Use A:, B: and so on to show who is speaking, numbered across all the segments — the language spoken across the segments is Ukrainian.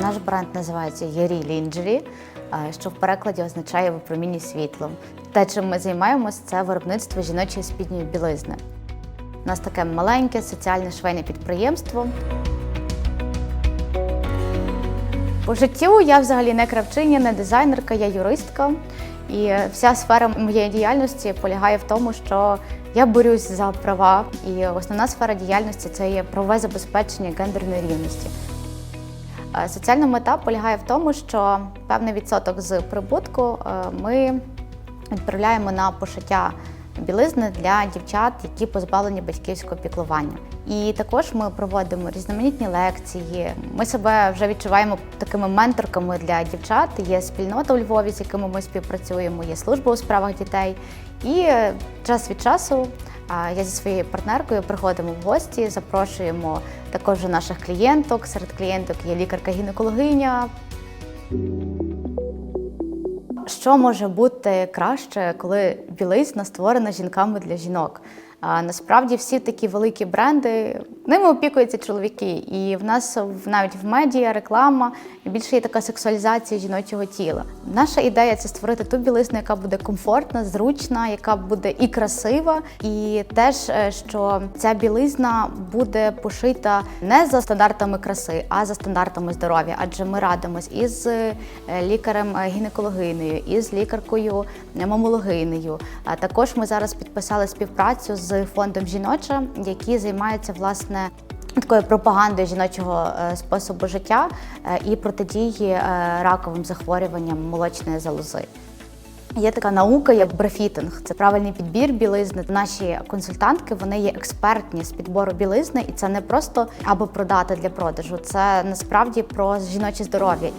A: Наш бренд називається Єрі Лінджері, що в перекладі означає випромінюй світлом. Те, чим ми займаємось, це виробництво жіночої спідньої білизни. У нас таке маленьке соціальне швейне підприємство. По життю я взагалі не кравчиня, не дизайнерка, я юристка. І вся сфера моєї діяльності полягає в тому, що я борюсь за права, і основна сфера діяльності це є правове забезпечення гендерної рівності. Е, Соціальна мета полягає в тому, що певний відсоток з прибутку е, ми відправляємо на пошиття білизни для дівчат, які позбавлені батьківського піклування. І також ми проводимо різноманітні лекції. Ми себе вже відчуваємо такими менторками для дівчат. Є спільнота у Львові, з якими ми співпрацюємо, є служба у справах дітей. І час від часу я зі своєю партнеркою приходимо в гості, запрошуємо також наших клієнток. Серед клієнток є лікарка-гінекологиня, що може бути краще, коли білизна створена жінками для жінок? А, насправді всі такі великі бренди ними опікуються чоловіки, і в нас навіть в медіа, реклама більше є така сексуалізація жіночого тіла. Наша ідея це створити ту білизну, яка буде комфортна, зручна, яка буде і красива, і теж е, що ця білизна буде пошита не за стандартами краси, а за стандартами здоров'я. Адже ми радимось із е, лікарем е, із лікаркою мамологинею. А також ми зараз підписали співпрацю з фондом жіноча, які займаються власне. Такою пропагандою жіночого е, способу життя е, і протидії е, раковим захворюванням молочної залози. Є така наука, як брефітинг. Це правильний підбір білизни. Наші консультантки вони є експертні з підбору білизни, і це не просто аби продати для продажу. Це насправді про жіноче здоров'я.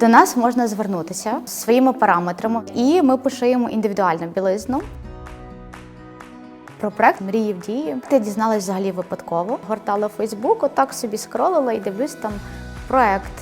A: До нас можна звернутися з своїми параметрами, і ми пошиємо індивідуальну білизну. Про проект Мрії в дії. Я дізналась взагалі випадково. Гортала Фейсбук, отак собі скролила і дивлюсь там проект.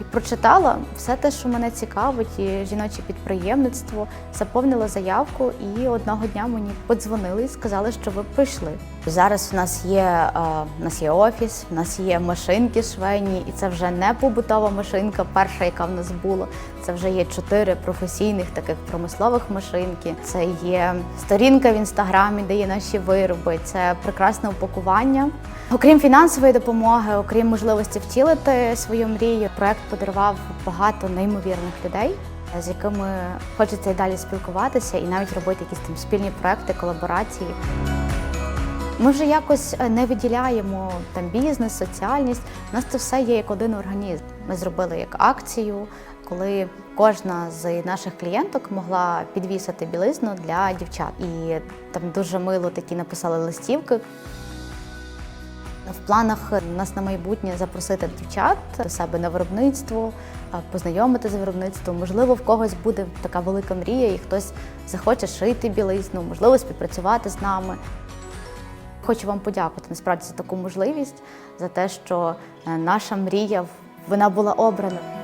A: І прочитала все те, що мене цікавить, і жіноче підприємництво, заповнила заявку, і одного дня мені подзвонили і сказали, що ви прийшли. Зараз у нас є, е, у нас є офіс, у нас є машинки швейні, і це вже не побутова машинка, перша, яка в нас була. Це вже є чотири професійних таких промислових машинки. Це є сторінка в інстаграмі, де є наші вироби. Це прекрасне упакування. Окрім фінансової допомоги, окрім можливості втілити свою мрію, проект подарував багато неймовірних людей, з якими хочеться і далі спілкуватися, і навіть робити якісь там спільні проекти, колаборації. Ми вже якось е, не виділяємо там бізнес, соціальність. У нас це все є як один організм. Ми зробили як акцію, коли кожна з наших клієнток могла підвісити білизну для дівчат. І там дуже мило такі написали листівки. В планах у нас на майбутнє запросити дівчат до себе на виробництво, познайомити з виробництвом. Можливо, в когось буде така велика мрія, і хтось захоче шити білизну, можливо, співпрацювати з нами. Хочу вам подякувати насправді за таку можливість, за те, що е, наша мрія вона була обрана.